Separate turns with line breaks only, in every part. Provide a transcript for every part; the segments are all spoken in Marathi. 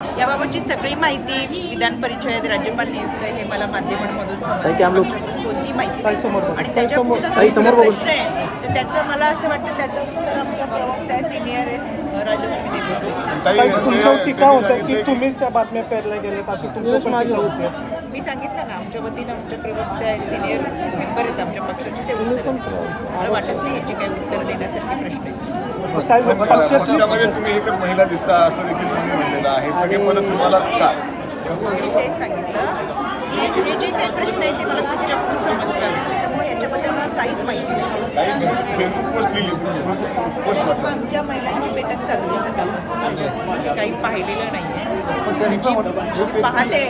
याबाबतची सगळी माहिती विधान परिषद राज्यपाल नियुक्त हे मला माध्यमांमधून. कोणती माहिती. आणि
ताई,
त्याच्या. प्रश्न आहे तर त्याचं मला असं वाटतं त्याचं उत्तर आमच्या प्रवक्त्या सिनियर आहेत राजलक्ष्मी
ताई, तुमच्यावर टीका होते की तुम्हीच त्या बातम्या पेरल्या गेल्यात अशी तुमच्या पण टीका होते
मी सांगितलं ना आमच्या वतीनं आमच्या प्रवक्त्या आहेत सिनियर मेंबर आहेत आमच्या पक्षाचे ते उत्तर मला वाटत नाही याची काही उत्तर देण्यासारखे प्रश्न आहेत
पक्षामध्ये तुम्ही एकच महिला दिसता असं देखील तुम्ही म्हणलेलं आहे. सगळे पद तुम्हालाच का?
मी तेच सांगितलं. हे हे जे काही प्रश्न आहे ते मला तुमच्याकडून समजतात. त्याच्यामुळे याच्याबद्दल मला काहीच माहिती नाही.
काही फेसबुक पोस्ट लिहिली पोस्ट
आमच्या महिलांची बैठक चालू आहे सकाळपासून. त्याच्यात मी काही पाहिलेलं नाही आहे पाहते.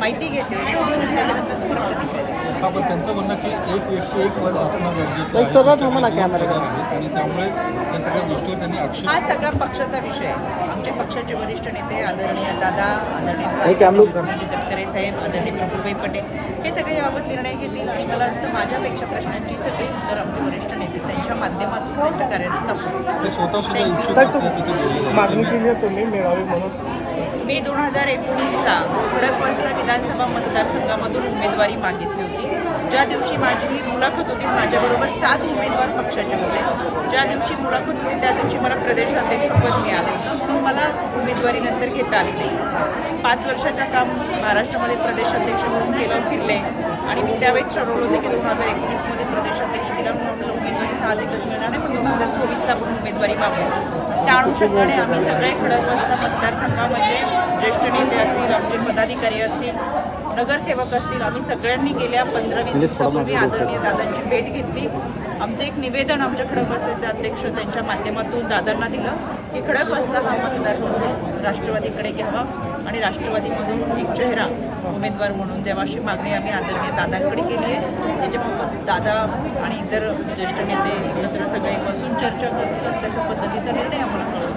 माहिती घेते. तुम्हाला प्रतिक्रिया देते
हा पण त्यांचं म्हणणं की एक व्यक्ती एक पद असणं गरजेचं
कॅमेरा.
पदं आहेत आणि त्यामुळे या सगळ्या गोष्टीवर त्यांनी आक्षेप
हा सगळा पक्षाचा विषय आहे. आमचे पक्षाचे वरिष्ठ नेते आदरणीय दादा आदरणीय तटकरे साहेब आदरणीय प्रफुल्लभाई पटेल हे सगळे याबाबत निर्णय घेतील. आणि मला वाटतं माझ्यापेक्षा प्रश्नांची सगळी उत्तर आमचे वरिष्ठ नेते त्यांच्या माध्यमातून त्यांच्या कार्यातून दाखवतील
ते स्वतः सुद्धा इच्छुक
ताई,
असल्याचं ते बोलले.
तू- मागणी केली आहे तुम्ही मिळावी म्हणून.
मे दोन हजार एकोणीसला खडकवासला विधानसभा मतदारसंघामधून उमेदवारी मागितली होती. ज्या दिवशी माझी मुलाखत होती माझ्याबरोबर सात उमेदवार पक्षाचे होते. ज्या दिवशी मुलाखत होती त्या दिवशी मला प्रदेशाध्यक्षपद मिळालं. होतं म्हणून मला उमेदवारीनंतर घेता आली नाही. पाच वर्षाच्या काम महाराष्ट्रामध्ये प्रदेशाध्यक्ष म्हणून केलं फिरले. आणि मी त्यावेळेस ठरवलं होतं की दोन हजार एकोणीसमध्ये प्रदेशाध्यक्ष केला म्हणून उमेदवारी साहजिकच मिळणार नाही पण दोन हजार चोवीसला आपण उमेदवारी मागू. त्या अनुषंगाने आम्ही सगळे खडकवासला मतदारसंघामध्ये ज्येष्ठ नेते असतील आमचे पदाधिकारी असतील नगरसेवक असतील आम्ही सगळ्यांनी गेल्या पंधरा वीस दिवसापूर्वी आदरणीय दादांची भेट घेतली. आमचं एक निवेदन आमच्या खडकवासल्याचे अध्यक्ष त्यांच्या माध्यमातून दादांना दिलं की खडकवासला हा मतदारसंघ राष्ट्रवादीकडे घ्यावा आणि राष्ट्रवादीमधून एक चेहरा उमेदवार म्हणून द्यावा अशी मागणी आम्ही आदरणीय दादांकडे केली आहे. त्याच्याबाबत दादा आणि इतर ज्येष्ठ नेते चर्चा करतील आणि पद्धतीचा निर्णय आम्हाला कळवला